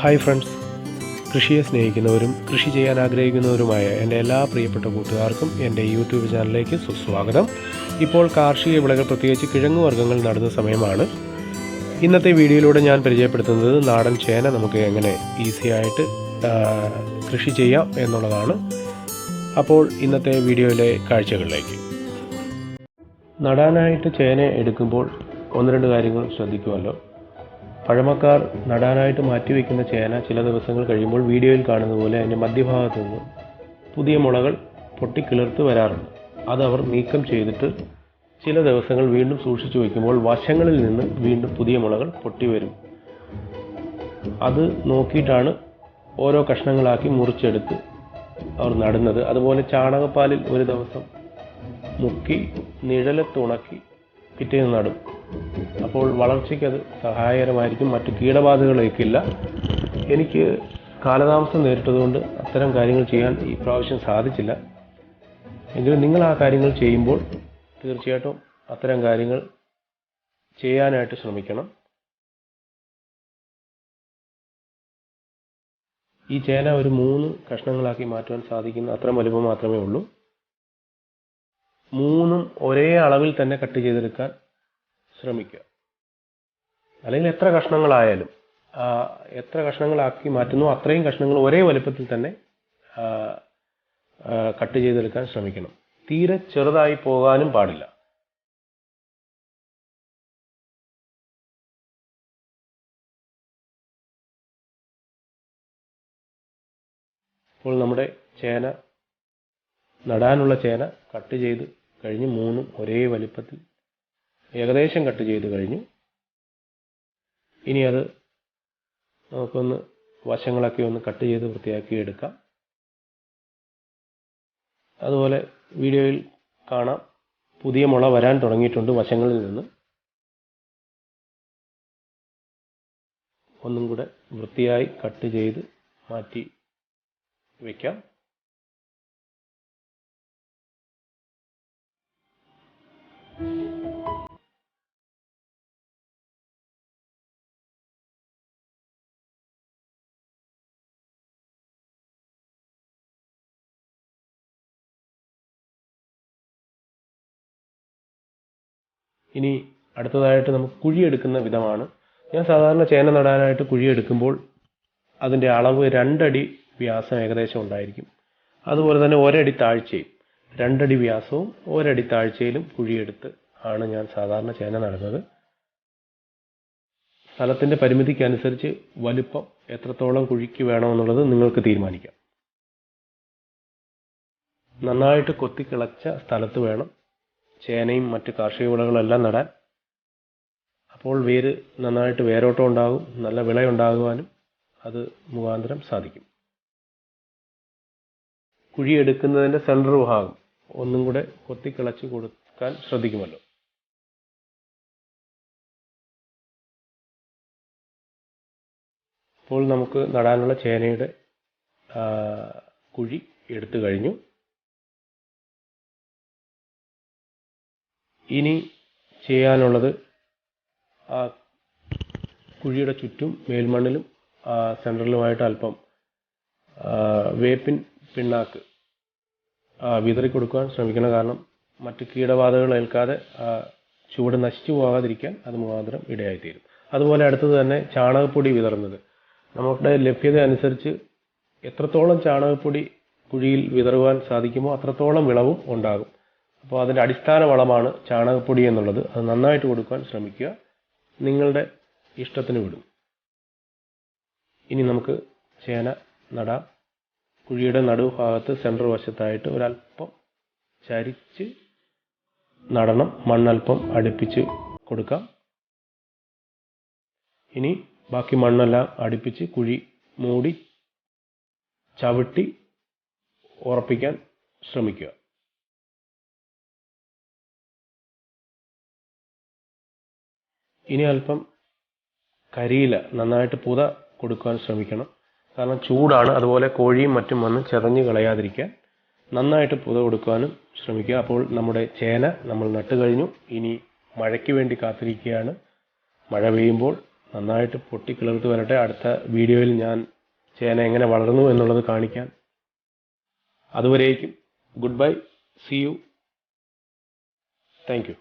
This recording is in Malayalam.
ഹായ് ഫ്രണ്ട്സ് കൃഷിയെ സ്നേഹിക്കുന്നവരും കൃഷി ചെയ്യാൻ ആഗ്രഹിക്കുന്നവരുമായ എന്റെ എല്ലാ പ്രിയപ്പെട്ട കൂട്ടുകാർക്കും എന്റെ യൂട്യൂബ് ചാനലിലേക്ക് സുസ്വാഗതം. ഇപ്പോൾ കാർഷിക വിളകൾ പ്രത്യേകിച്ച് കിഴങ്ങു വർഗങ്ങൾ നടുന്ന സമയമാണ്. ഇന്നത്തെ വീഡിയോയിലൂടെ ഞാൻ പരിചയപ്പെടുത്തുന്നത് നാടൻ ചേന നമുക്ക് എങ്ങനെ ഈസി ആയിട്ട് കൃഷി ചെയ്യാം എന്നുള്ളതാണ്. അപ്പോൾ ഇന്നത്തെ വീഡിയോയിലെ കാഴ്ചകളിലേക്ക്. നടാനായിട്ട് ചേന എടുക്കുമ്പോൾ ഒന്ന് രണ്ട് കാര്യങ്ങൾ ശ്രദ്ധിക്കുമല്ലോ. പഴമക്കാർ നടാനായിട്ട് മാറ്റിവെക്കുന്ന ചേന ചില ദിവസങ്ങൾ കഴിയുമ്പോൾ വീഡിയോയിൽ കാണുന്ന പോലെ അതിന്റെ മധ്യഭാഗത്ത് നിന്ന് പുതിയ മുളകൾ പൊട്ടിക്കിളിർത്ത് വരാറുണ്ട്. അത് അവർ നീക്കം ചെയ്തിട്ട് ചില ദിവസങ്ങൾ വീണ്ടും സൂക്ഷിച്ചു വയ്ക്കുമ്പോൾ വശങ്ങളിൽ നിന്ന് വീണ്ടും പുതിയ മുളകൾ പൊട്ടി വരും. അത് നോക്കിയിട്ടാണ് ഓരോ കഷ്ണങ്ങളാക്കി മുറിച്ചെടുത്ത് അവർ നടുന്നത്. അതുപോലെ ചാണകപ്പാലിൽ ഒരു ദിവസം മുക്കി നിഴലത്തുണക്കി പിറ്റേന്ന് നടും. അപ്പോൾ വളർച്ചയ്ക്ക് അത് സഹായകരമായിരിക്കും. മറ്റു കീടബാധകളേക്കില്ല എനിക്ക് കാലതാമസം നേരിട്ടതുകൊണ്ട് അത്തരം കാര്യങ്ങൾ ചെയ്യാൻ ഈ പ്രാവശ്യം സാധിച്ചില്ല. എങ്കിലും നിങ്ങൾ ആ കാര്യങ്ങൾ ചെയ്യുമ്പോൾ തീർച്ചയായിട്ടും അത്തരം കാര്യങ്ങൾ ചെയ്യാനായിട്ട് ശ്രമിക്കണം. ഈ ചേന ഒരു മൂന്ന് കഷ്ണങ്ങളാക്കി മാറ്റുവാൻ സാധിക്കുന്ന അത്ര വലുപ്പം മാത്രമേ ഉള്ളൂ. മൂന്നും ഒരേ അളവിൽ തന്നെ കട്ട് ചെയ്തെടുക്കാൻ ശ്രമിക്കുക. അല്ലെങ്കിൽ എത്ര കഷ്ണങ്ങളായാലും എത്ര കഷ്ണങ്ങളാക്കി മാറ്റുന്നു അത്രയും കഷ്ണങ്ങൾ ഒരേ വലുപ്പത്തിൽ തന്നെ കട്ട് ചെയ്തെടുക്കാൻ ശ്രമിക്കണം. തീരെ ചെറുതായി പോകാനും പാടില്ല. ഇപ്പോൾ നമ്മുടെ ചേന നടാനുള്ള ചേന കട്ട് ചെയ്ത് കഴിഞ്ഞ് മൂന്നും ഒരേ വലിപ്പത്തിൽ ഏകദേശം കട്ട് ചെയ്ത് കഴിഞ്ഞു. ഇനി അത് നമുക്കൊന്ന് വശങ്ങളൊക്കെ ഒന്ന് കട്ട് ചെയ്ത് വൃത്തിയാക്കി എടുക്കാം. അതുപോലെ വീഡിയോയിൽ കാണാം. പുതിയ മുള വരാൻ തുടങ്ങിയിട്ടുണ്ട് വശങ്ങളിൽ നിന്ന്. ഒന്നും കൂടെ വൃത്തിയായി കട്ട് ചെയ്ത് മാറ്റി വയ്ക്കാം ഇനി അടുത്തതായിട്ട് നമുക്ക് കുഴിയെടുക്കുന്ന വിധമാണ്. ഞാൻ സാധാരണ ചേന നടാനായിട്ട് കുഴിയെടുക്കുമ്പോൾ അതിന്റെ അളവ് രണ്ടടി വ്യാസം ഏകദേശം ഉണ്ടായിരിക്കും. അതുപോലെ തന്നെ ഒരടി താഴ്ചയും രണ്ടടി വ്യാസവും ഒരടി താഴ്ചയിലും കുഴിയെടുത്ത് ആണ് ഞാൻ സാധാരണ ചേന നടുന്നത്. സ്ഥലത്തിന്റെ പരിമിതിക്കനുസരിച്ച് വലുപ്പം എത്രത്തോളം കുഴിക്ക് വേണമെന്നുള്ളത് നിങ്ങൾക്ക് തീരുമാനിക്കാം. നന്നായിട്ട് കൊത്തിക്കിളച്ച സ്ഥലത്ത് വേണം ചേനയും മറ്റ് കാർഷിക വിളകളെല്ലാം നടാൻ. അപ്പോൾ വേര് നന്നായിട്ട് വേരോട്ടം ഉണ്ടാകും നല്ല വിളയുണ്ടാകുവാനും അത് മുഖാന്തരം സാധിക്കും. കുഴിയെടുക്കുന്നതിന്റെ സെന്റർ ഭാഗം ഒന്നും കൂടെ കൊത്തിക്കിളച്ച് കൊടുക്കാൻ ശ്രദ്ധിക്കുമല്ലോ. അപ്പോൾ നമുക്ക് നടാനുള്ള ചേനയുടെ കുഴി എടുത്തു കഴിഞ്ഞു. ഇനി ചെയ്യാനുള്ളത് ആ കുഴിയുടെ ചുറ്റും മേൽമണ്ണിലും ആ സെന്ററിലുമായിട്ട് അല്പം വേപ്പിൻ പിണ്ണാക്ക് വിതറി കൊടുക്കുവാൻ ശ്രമിക്കണം കാരണം മറ്റ് കീടബാധകൾ ഏൽക്കാതെ ആ ചുവട് നശിച്ചു പോകാതിരിക്കാൻ അത് മുഖാന്തരം ഇടയായിത്തീരും. അതുപോലെ അടുത്തത് തന്നെ ചാണകപ്പൊടി വിതറുന്നത്. നമ്മുടെ ലഭ്യത അനുസരിച്ച് എത്രത്തോളം ചാണകപ്പൊടി കുഴിയിൽ വിതറുവാൻ സാധിക്കുമോ അത്രത്തോളം വിളവും ഉണ്ടാകും. അപ്പോൾ അതിന്റെ അടിസ്ഥാന വളമാണ് ചാണകപ്പൊടി എന്നുള്ളത്. അത് നന്നായിട്ട് കൊടുക്കാൻ ശ്രമിക്കുക. നിങ്ങളുടെ ഇഷ്ടത്തിന് വിടും. ഇനി നമുക്ക് ചേന നടാം കുഴിയുടെ നടുഭാഗത്ത് സെന്റർ വശത്തായിട്ട് ഒരല്പം ചരിച്ച് നടണം. മണ്ണൽപ്പം അടുപ്പിച്ച് കൊടുക്കാം. ഇനി ബാക്കി മണ്ണെല്ലാം അടുപ്പിച്ച് കുഴി മൂടി ചവിട്ടി ഉറപ്പിക്കാൻ ശ്രമിക്കുക. ഇനി അല്പം കരിയില നന്നായിട്ട് പുത കൊടുക്കാൻ ശ്രമിക്കണം. കാരണം ചൂടാണ്. അതുപോലെ കോഴിയും മറ്റും വന്ന് ചെതഞ്ഞ് കളയാതിരിക്കാൻ നന്നായിട്ട് പുത കൊടുക്കാനും ശ്രമിക്കുക. അപ്പോൾ നമ്മുടെ ചേന നമ്മൾ നട്ട് കഴിഞ്ഞു. ഇനി മഴയ്ക്ക് വേണ്ടി കാത്തിരിക്കുകയാണ്. മഴ പെയ്യുമ്പോൾ നന്നായിട്ട് പൊട്ടിക്കിളർത്ത് വരട്ടെ. അടുത്ത വീഡിയോയിൽ ഞാൻ ചേന എങ്ങനെ വളർന്നു എന്നുള്ളത് കാണിക്കാൻ അതുവരേക്കും goodbye. See you. Thank you.